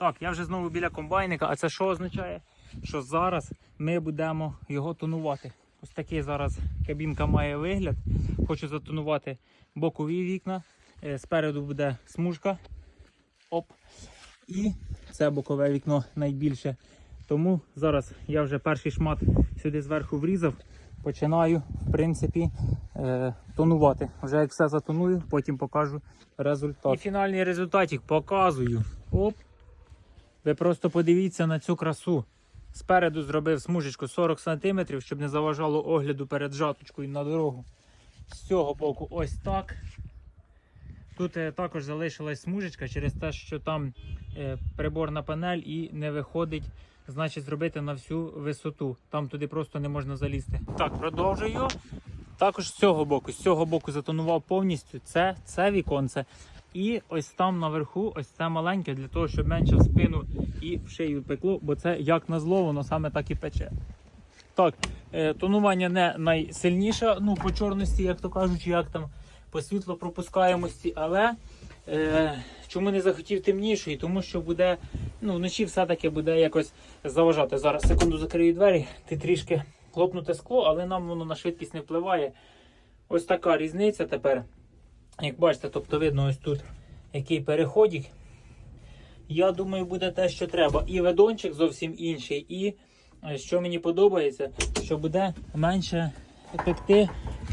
Так, я вже знову біля комбайника, а це що означає? Що зараз ми будемо його тонувати. Ось такий зараз кабінка має вигляд. Хочу затонувати бокові вікна. Е, Спереду буде смужка. Оп. І це бокове вікно найбільше. Тому зараз я вже перший шмат сюди зверху врізав. Починаю, в принципі, е, тонувати. Вже як все затоную, потім покажу результат. І фінальний результатик показую. Оп. Ви просто подивіться на цю красу. Спереду зробив смужечку 40 см, щоб не заважало огляду перед жаточкою на дорогу. З цього боку ось так. Тут е, також залишилась смужечка через те, що там е, приборна панель і не виходить, значить, зробити на всю висоту. Там туди просто не можна залізти. Так, продовжую. Також з цього боку. З цього боку затонував повністю. Це, це віконце. І ось там наверху, ось це маленьке, для того, щоб менше в спину і в шию пекло, бо це як назло, воно саме так і пече. Так, е, тонування не найсильніше, ну по чорності, як то кажуть, як там по світлопропускаємості, але е, чому не захотів темнішої? Тому що буде, ну вночі все-таки буде якось заважати. Зараз секунду закрию двері, ти трішки хлопнуте скло, але нам воно на швидкість не впливає. Ось така різниця тепер. Як бачите, тобто видно ось тут який переходик. Я думаю, буде те, що треба. І ведончик зовсім інший, і е, що мені подобається, що буде менше пекти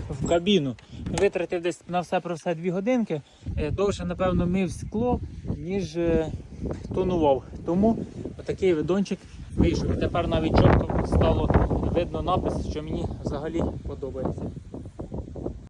в кабіну. Витратив десь на все про все дві годинки. Е, Довше, напевно, мив скло, ніж е, тонував. Тому отакий ведончик вийшов. Тепер навіть чітко стало видно напис, що мені взагалі подобається.